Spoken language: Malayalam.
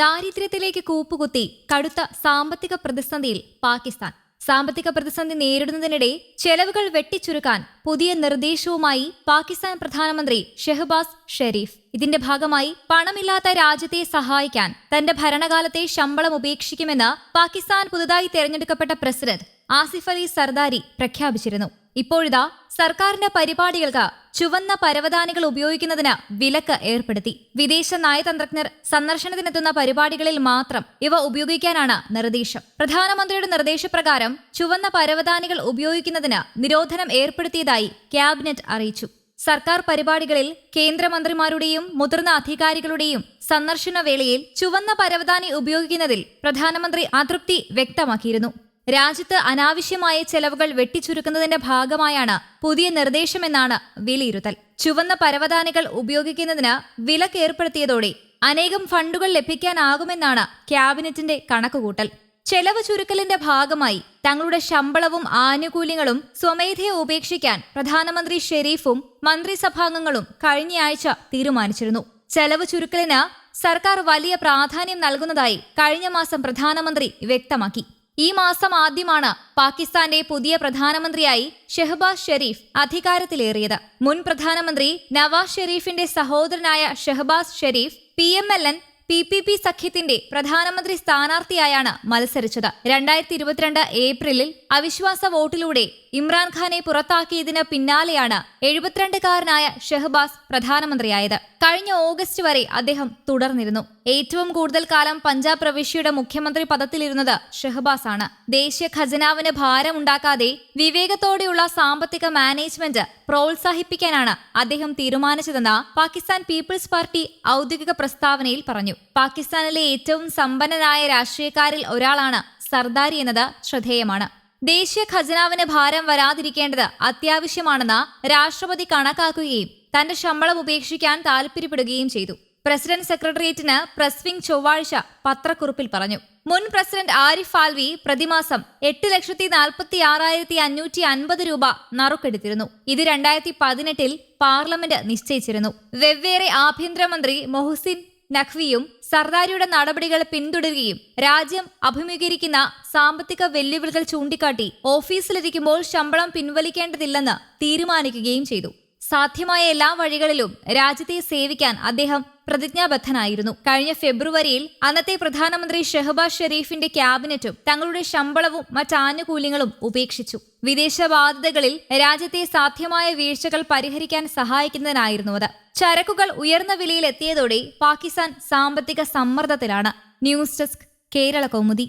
ദാരിദ്ര്യത്തിലേക്ക് കൂപ്പുകുത്തി കടുത്ത സാമ്പത്തിക പ്രതിസന്ധിയിൽ പാകിസ്ഥാൻ. സാമ്പത്തിക പ്രതിസന്ധി നേരിടുന്നതിനിടെ ചെലവുകൾ വെട്ടിച്ചുരുക്കാൻ പുതിയ നിർദ്ദേശവുമായി പാകിസ്ഥാൻ പ്രധാനമന്ത്രി ഷെഹബാസ് ഷെരീഫ്. ഇതിന്റെ ഭാഗമായി പണമില്ലാത്ത രാജ്യത്തെ സഹായിക്കാൻ തന്റെ ഭരണകാലത്തെ ശമ്പളം ഉപേക്ഷിക്കുമെന്ന് പാകിസ്ഥാൻ പുതുതായി തെരഞ്ഞെടുക്കപ്പെട്ട പ്രസിഡന്റ് ആസിഫ് അലി സർദാരി പ്രഖ്യാപിച്ചിരുന്നു. ഇപ്പോഴിതാ സർക്കാരിന്റെ പരിപാടികൾക്ക് ചുവന്ന പരവതാനികൾ ഉപയോഗിക്കുന്നതിന് വിലക്ക് ഏർപ്പെടുത്തി. വിദേശ നയതന്ത്രജ്ഞർ സന്ദർശനത്തിനെത്തുന്ന പരിപാടികളിൽ മാത്രം ഇവ ഉപയോഗിക്കാനാണ് നിർദ്ദേശം. പ്രധാനമന്ത്രിയുടെ നിർദ്ദേശപ്രകാരം ചുവന്ന പരവതാനികൾ ഉപയോഗിക്കുന്നതിന് നിരോധനം ഏർപ്പെടുത്തിയതായി ക്യാബിനറ്റ് അറിയിച്ചു. സർക്കാർ പരിപാടികളിൽ കേന്ദ്രമന്ത്രിമാരുടെയും മുതിർന്ന അധികാരികളുടെയും സന്ദർശന വേളയിൽ ചുവന്ന പരവതാനി ഉപയോഗിക്കുന്നതിൽ പ്രധാനമന്ത്രി അതൃപ്തി വ്യക്തമാക്കിയിരുന്നു. രാജ്യത്ത് അനാവശ്യമായ ചെലവുകൾ വെട്ടിച്ചുരുക്കുന്നതിന്റെ ഭാഗമായാണ് പുതിയ നിർദ്ദേശമെന്നാണ് വിലയിരുത്തൽ. ചുവന്ന പരവതാനികൾ ഉപയോഗിക്കുന്നതിന് വിലക്ക് ഏർപ്പെടുത്തിയതോടെ അനേകം ഫണ്ടുകൾ ലഭിക്കാനാകുമെന്നാണ് ക്യാബിനറ്റിന്റെ കണക്കുകൂട്ടൽ. ചെലവ് ചുരുക്കലിന്റെ ഭാഗമായി തങ്ങളുടെ ശമ്പളവും ആനുകൂല്യങ്ങളും സ്വമേധയെ ഉപേക്ഷിക്കാൻ പ്രധാനമന്ത്രി ഷെരീഫും മന്ത്രിസഭാംഗങ്ങളും കഴിഞ്ഞയാഴ്ച തീരുമാനിച്ചിരുന്നു. ചെലവ് ചുരുക്കലിന് സർക്കാർ വലിയ പ്രാധാന്യം നൽകുന്നതായി കഴിഞ്ഞ മാസം പ്രധാനമന്ത്രി വ്യക്തമാക്കി. ഈ മാസം ആദ്യമാണ് പാകിസ്ഥാന്റെ പുതിയ പ്രധാനമന്ത്രിയായി ഷെഹബാസ് ഷെരീഫ് അധികാരത്തിലേറിയത്. മുൻ പ്രധാനമന്ത്രി നവാസ് ഷെരീഫിന്റെ സഹോദരനായ Shehbaz Sharif P M L N P P P സഖ്യത്തിന്റെ പ്രധാനമന്ത്രി സ്ഥാനാർത്ഥിയായാണ് മത്സരിച്ചത്. രണ്ടായിരത്തി ഇരുപത്തിരണ്ട് ഏപ്രിലിൽ അവിശ്വാസ വോട്ടിലൂടെ ഇമ്രാൻഖാനെ പുറത്താക്കിയതിന് പിന്നാലെയാണ് എഴുപത്തിരണ്ടുകാരനായ ഷെഹബാസ് പ്രധാനമന്ത്രിയായത്. കഴിഞ്ഞ ഓഗസ്റ്റ് വരെ അദ്ദേഹം തുടർന്നിരുന്നു. ഏറ്റവും കൂടുതൽ കാലം പഞ്ചാബ് പ്രവിശ്യയുടെ മുഖ്യമന്ത്രി പദത്തിലിരുന്നത് ഷെഹബാസ് ആണ് ദേശീയ ഖജനാവിന് ഭാരമുണ്ടാക്കാതെ വിവേകത്തോടെയുള്ള സാമ്പത്തിക മാനേജ്മെന്റ് പ്രോത്സാഹിപ്പിക്കാനാണ് അദ്ദേഹം തീരുമാനിച്ചതെന്ന് പാകിസ്ഥാൻ പീപ്പിൾസ് പാർട്ടി ഔദ്യോഗിക പ്രസ്താവനയിൽ പറഞ്ഞു. പാകിസ്ഥാനിലെ ഏറ്റവും സമ്പന്നനായ രാഷ്ട്രീയക്കാരിൽ ഒരാളാണ് സർദാരി എന്നത് ശ്രദ്ധേയമാണ്. ദേശീയ ഖജനാവിന് ഭാരം വരാതിരിക്കേണ്ടത് അത്യാവശ്യമാണെന്ന് രാഷ്ട്രപതി കണക്കാക്കുകയും തന്റെ ശമ്പളം ഉപേക്ഷിക്കാൻ താൽപര്യപ്പെടുകയും ചെയ്തു. പ്രസിഡന്റ് സെക്രട്ടേറിയറ്റിന് പ്രസ്വിംഗ് ചൊവ്വാഴ്ച പത്രക്കുറിപ്പിൽ പറഞ്ഞു. മുൻ പ്രസിഡന്റ് ആരിഫ് ആൽവി പ്രതിമാസം എട്ട് ലക്ഷത്തി നാൽപ്പത്തി ആറായിരത്തി അഞ്ഞൂറ്റി അൻപത് രൂപ നറുക്കെടുത്തിരുന്നു. ഇത് രണ്ടായിരത്തി പതിനെട്ടിൽ പാർലമെന്റ് നിശ്ചയിച്ചിരുന്നു. വെവ്വേറെ ആഭ്യന്തരമന്ത്രി മൊഹസിൻ നഖ്വിയും സർദാരിയുടെ നടപടികൾ പിന്തുടരുകയും രാജ്യം അഭിമുഖീകരിക്കുന്ന സാമ്പത്തിക വെല്ലുവിളികൾ ചൂണ്ടിക്കാട്ടി ഓഫീസിലിരിക്കുമ്പോൾ ശമ്പളം പിൻവലിക്കേണ്ടതില്ലെന്ന് തീരുമാനിക്കുകയും ചെയ്തു. സാധ്യമായ എല്ലാ വഴികളിലും രാജ്യത്തെ സേവിക്കാൻ അദ്ദേഹം പ്രതിജ്ഞാബദ്ധനായിരുന്നു. കഴിഞ്ഞ ഫെബ്രുവരിയിൽ അന്നത്തെ പ്രധാനമന്ത്രി ഷെഹബാസ് ഷെരീഫിന്റെ ക്യാബിനറ്റും തങ്ങളുടെ ശമ്പളവും മറ്റാനുകൂല്യങ്ങളും ഉപേക്ഷിച്ചു. വിദേശ ബാധ്യതകളിൽ രാജ്യത്തെ സാധ്യമായ വീഴ്ചകൾ പരിഹരിക്കാൻ സഹായിക്കുന്നതിനായിരുന്നു അത്. ചരക്കുകൾ ഉയർന്ന വിലയിൽ എത്തിയതോടെ പാകിസ്ഥാൻ സാമ്പത്തിക സമ്മർദ്ദത്തിലാണ്. News desk Kerala Kaumudi.